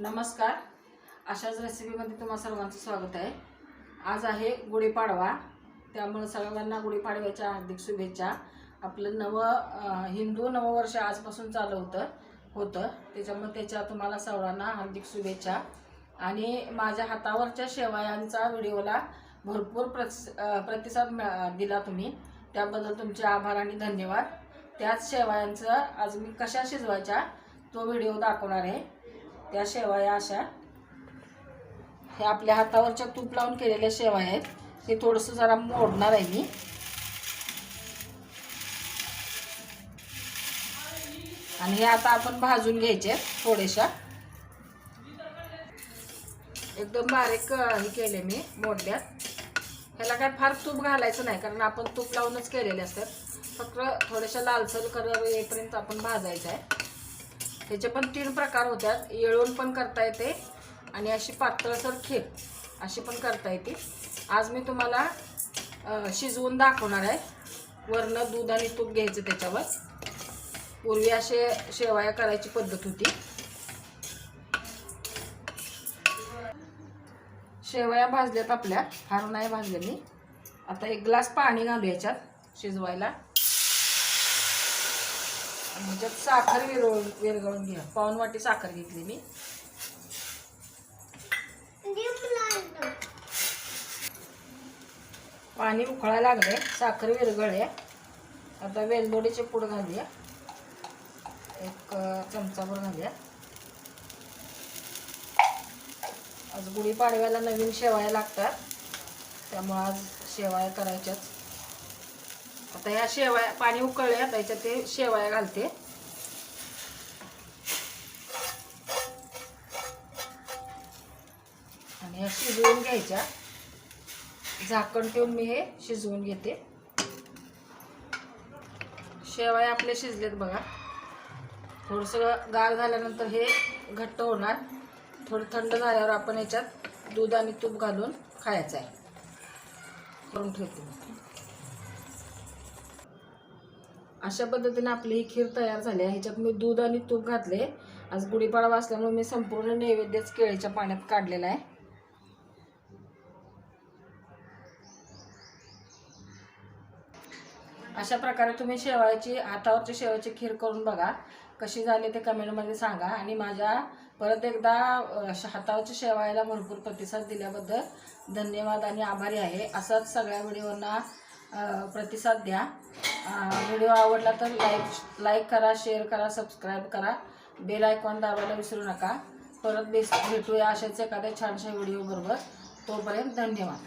नमस्कार. अशाच रेसिपीमध्ये तुम्हा सर्वांचं स्वागत आहे. आज आहे गुढीपाडवा. त्यामुळे सर्वांना गुढीपाडव्याच्या हार्दिक शुभेच्छा. आपलं नवं हिंदू नववर्ष आजपासून चालू होतं होतं. त्याच्यामुळे त्याच्या तुम्हाला सर्वांना हार्दिक शुभेच्छा. आणि माझ्या हातावरच्या शेवयांचा व्हिडिओला भरपूर प्रस प्रतिसाद मिळा- दिला तुम्ही. त्याबद्दल तुमचे आभार आणि धन्यवाद. त्याच शेवयांचं आज मी कशा शिजवायच्या तो व्हिडिओ दाखवणार आहे. त्या शेवया अशा हे आपल्या हातावरच्या तूप लावून केलेल्या शेवया आहेत. ते थोडंसं जरा मोडणार आहे मी. आणि हे आता आपण भाजून घ्यायचे थोड्याशा एकदम बारीक हे केले मी मोडल्यात. ह्याला काय फार तूप घालायचं नाही कारण आपण तूप लावूनच केलेले असतात. फक्त थोड्याशा लालसर कलर येईपर्यंत आपण भाजायचं आहे. ह्याचे पण तीन प्रकार होतात येळून पण करता येते आणि अशी पातळसर खेप अशी पण करता येते. आज मी तुम्हाला शिजवून दाखवणार आहे. वरनं दूध आणि तूप घ्यायचं त्याच्यावर. पूर्वी असे शेवया करायची पद्धत होती. शेवया भाजल्यात आपल्या. फार नाही भाजल्या मी. आता एक ग्लास पाणी घालू याच्यात शिजवायला. त्यात साखर विरळ विरघळून घ्या. पाऊन वाटी साखर घेतली मी. पाणी उकळायला लागले साखर विरघळले आता वेलदोडीचे पूड घालूया. एक चमचाभर घालूया. आज गुढीपाडव्याला नवीन शेवाया लागतात. त्यामुळं आज शेवाया करायच्याच आता ह्या शेवाया पाणी उकळले आता याच्यात ते शेवाया घालते. आणि ह्या शिजवून घ्यायच्या. झाकण ठेवून मी हे शिजवून घेते. शेवाया आपले शिजलेत बघा. थोडंसं गार झाल्यानंतर हे घट्ट होणार. थोडं थंड झाल्यावर आपण याच्यात दूध आणि तूप घालून खायचं आहे. करून ठेवते अशा पद्धतीने आपली ही खीर तयार झाली आहे. ह्याच्यात मी दूध आणि तूप घातले. आज गुढीपाडवा असल्यामुळे मी संपूर्ण नैवेद्यच केळीच्या पाण्यात काढलेला आहे. अशा प्रकारे तुम्ही शेवाळ्याची हातावरची शेवाळ्याची खीर करून बघा. कशी झाली ते कमेंटमध्ये सांगा. आणि माझ्या परत एकदा हातावरच्या शेवाळ्याला भरपूर प्रतिसाद दिल्याबद्दल धन्यवाद आणि आभारी आहे. असंच सगळ्या व्हिडिओंना प्रतिसाद द्या. व्हिडिओ आवडला तर लाईक लाईक करा शेअर करा सबस्क्राईब करा. बेल आयकॉन दाबायला विसरू नका. परत बेस भेटूया अशाच एखाद्या छानशा व्हिडिओबरोबर. तोपर्यंत धन्यवाद.